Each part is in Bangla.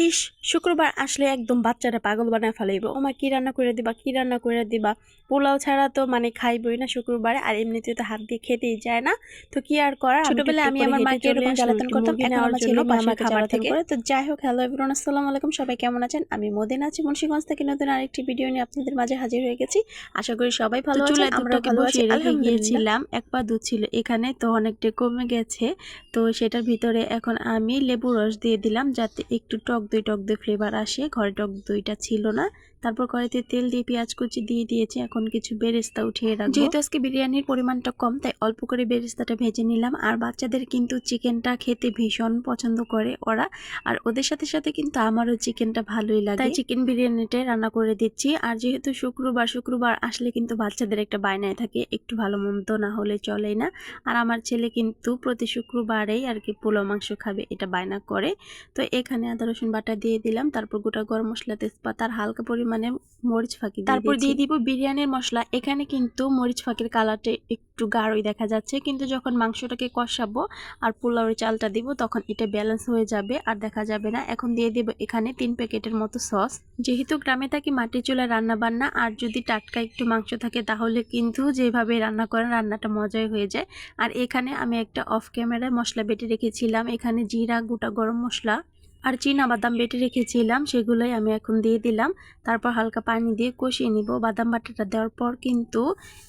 ইস শুক্রবার আসলে একদম বাচ্চারা পাগল বানায় ফেলাইব। ওমা কি রান্না করে দিবা কি রান্না করে দিবা? পোলাও ছাড়া তো মানে খাইবই না শুক্রবারে আর এমনিতে তো হাত দিয়ে খেতেই যায় না। তো কি আর করার ছোটবেলায় আমি আমার মাকে এরকম জ্বালাতন করতাম এখন আমার ছেলে আমাকে খাবার থেকে করে। তো যাই হোক হ্যালো এভরিওয়ান আসসালামু আলাইকুম সবাই কেমন আছেন? আমি মদিন আছি মুন্সিগঞ্জ থেকে নতুন আরেকটি ভিডিও নিয়ে আপনাদের মাঝে হাজির হয়ে গেছি। আশা করি সবাই ভালো আছেন আমরা ভালো আছি গিয়েছিলাম এক পা দুধ ছিল এখানে তো অনেকটা কমে গেছে। তো সেটার ভিতরে এখন আমি লেবু রস দিয়ে দিলাম যাতে একটু টক দই টক দই ফ্লেভার আসে। ঘরে টক দইটা ছিল না। তারপর কড়াইতে তেল দিয়ে পেঁয়াজ কুচি দিয়ে দিয়েছি, এখন কিছু বেরেস্তা উঠিয়ে রাখব। যেহেতু আজকে বিরিয়ানির পরিমাণটা কম, তাই অল্প করে বেরেস্তাটা ভেজে নিলাম। আর বাচ্চাদের কিন্তু চিকেনটা খেতে ভীষণ পছন্দ করে ওরা। আর ওদের সাথে সাথে কিন্তু আমারও চিকেনটা ভালোই লাগে। তাই চিকেন বিরিয়ানিটাই রান্না করে দিচ্ছি। আর যেহেতু শুক্রবার শুক্রবার আসলে কিন্তু বাচ্চাদের একটা বায়নায় থাকে, একটু ভালো মন্দ না হলে চলেই না। আর আমার ছেলে কিন্তু প্রতি শুক্রবারেই আর কি পোলাও মাংস খাবে, এটা বায়না করে। তো এখানে আদা রসুন বাটা দিয়ে দিলাম, তারপর গোটা গরম মশলা তেজপাতা আর হালকা পরিমাণে মরিচ ফাঁকি তারপর দিয়ে দিব বিরিয়ানির মশলা। এখানে কিন্তু মরিচ ফাঁকির কালারটা একটু গাঢ়ই দেখা যাচ্ছে। কিন্তু যখন মাংসটাকে কষাবো আর পোলাওয়ের চালটা দিব তখন এটা ব্যালেন্স হয়ে যাবে আর দেখা যাবে না। এখন দিয়ে দিব এখানে তিন প্যাকেটের মতো সস। যেহেতু গ্রামে থাকি মাটির চুলায় রান্না বান্না আর যদি টাটকা একটু মাংস থাকে তাহলে কিন্তু যেভাবে রান্না করেন রান্নাটা মজাই হয়ে যায়। আর এখানে আমি একটা অফ ক্যামেরায় মশলা বেটে রেখেছিলাম। এখানে জিরা গোটা গরম মশলা আর চীনা বাদাম বেটে রেখেছিলাম সেগুলোই আমি এখন দিয়ে দিলাম। তারপর হালকা পানি দিয়ে কষিয়ে নিব। বাদাম বাটাটা দেওয়ার পর কিন্তু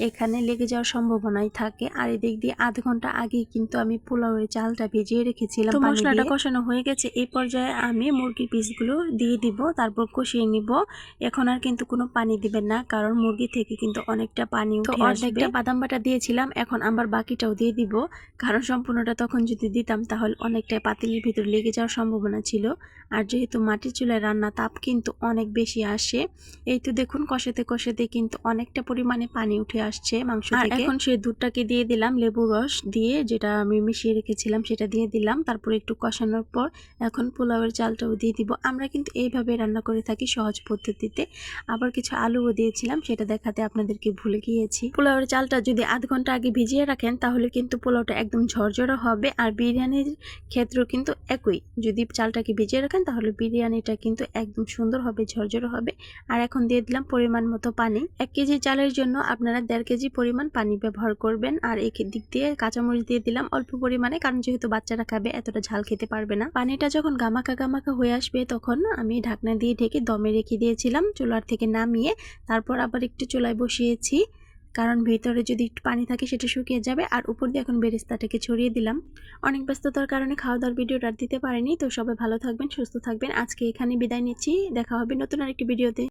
এখানে লেগে যাওয়ার সম্ভাবনাই থাকে। আর এদিক দিয়ে আধ ঘণ্টা আগেই কিন্তু আমি পোলাওয়ের চালটা ভিজিয়ে রেখেছিলাম মশলাটা কষানো হয়ে গেছে। এই পর্যায়ে আমি মুরগির পিসগুলো দিয়ে দিব তারপর কষিয়ে নিব। এখন আর কিন্তু কোনো পানি দিবেন না কারণ মুরগি থেকে কিন্তু অনেকটা পানি উঠে আসবে। অর্ধেকটা বাদাম বাটা দিয়েছিলাম এখন আবার বাকিটাও দিয়ে দিব। কারণ সম্পূর্ণটা তখন যদি দিতাম তাহলে অনেকটাই পাতিলের ভিতর লেগে যাওয়ার সম্ভাবনা ছিল। আর যেহেতু মাটির চুলায় রান্না তাপ কিন্তু অনেক বেশি আসে এই তো দেখুন কষাতে কষাতে কিন্তু অনেকটা পরিমাণে পানি উঠে আসছে মাংস আর এখন সেই দুধটাকে দিয়ে দিলাম লেবু রস দিয়ে যেটা আমি মিশিয়ে রেখেছিলাম সেটা দিয়ে দিলাম। তারপর একটু কষানোর পর এখন পোলাওয়ের চালটাও দিয়ে দিব। আমরা কিন্তু এইভাবে রান্না করে থাকি সহজ পদ্ধতিতে। আবার কিছু আলুও দিয়েছিলাম সেটা দেখাতে আপনাদেরকে ভুলে গিয়েছি। পোলাওয়ের চালটা যদি আধ ঘণ্টা আগে ভিজিয়ে রাখেন তাহলে কিন্তু পোলাওটা একদম ঝরঝরা হবে। আর বিরিয়ানির ক্ষেত্রেও কিন্তু একই যদি চালটাকে ভিজিয়ে রাখেন, তাহলে বিরিয়ানিটা কিন্তু একদম সুন্দর হবে, ঝরঝরে হবে। আর এখন দিয়ে দিলাম পরিমাণ মতো পানি। এক কেজি চালের জন্য আপনারা দেড় কেজি পরিমাণ পানি ব্যবহার করবেন। আর এই দিক দিয়ে কাঁচামরিচ দিয়ে দিলাম, অল্প পরিমাণে, কারণ যেহেতু বাচ্চারা খাবে, এতটা ঝাল খেতে পারবে না। পানিটা যখন গামাকা গামাকা হয়ে আসবে, তখন আমি ঢাকনা দিয়ে ঢেকে দমে রেখে দিয়েছিলাম, চুলার থেকে নামিয়ে, তারপর আবার একটু চুলায় বসিয়েছি। কারণ ভেতরে যদি একটু পানি থাকে সেটা শুকিয়ে যাবে আর উপর দিয়ে এখন বেরেস্তাটাকে ছড়িয়ে দিলাম। অনেক ব্যস্ততার কারণে খাওয়া দাওয়ার ভিডিওটা দিতে পারিনি, তো সবাই ভালো থাকবেন, সুস্থ থাকবেন। আজকে এখানে বিদায় নিচ্ছি, দেখা হবে নতুন আরেকটি ভিডিওতে।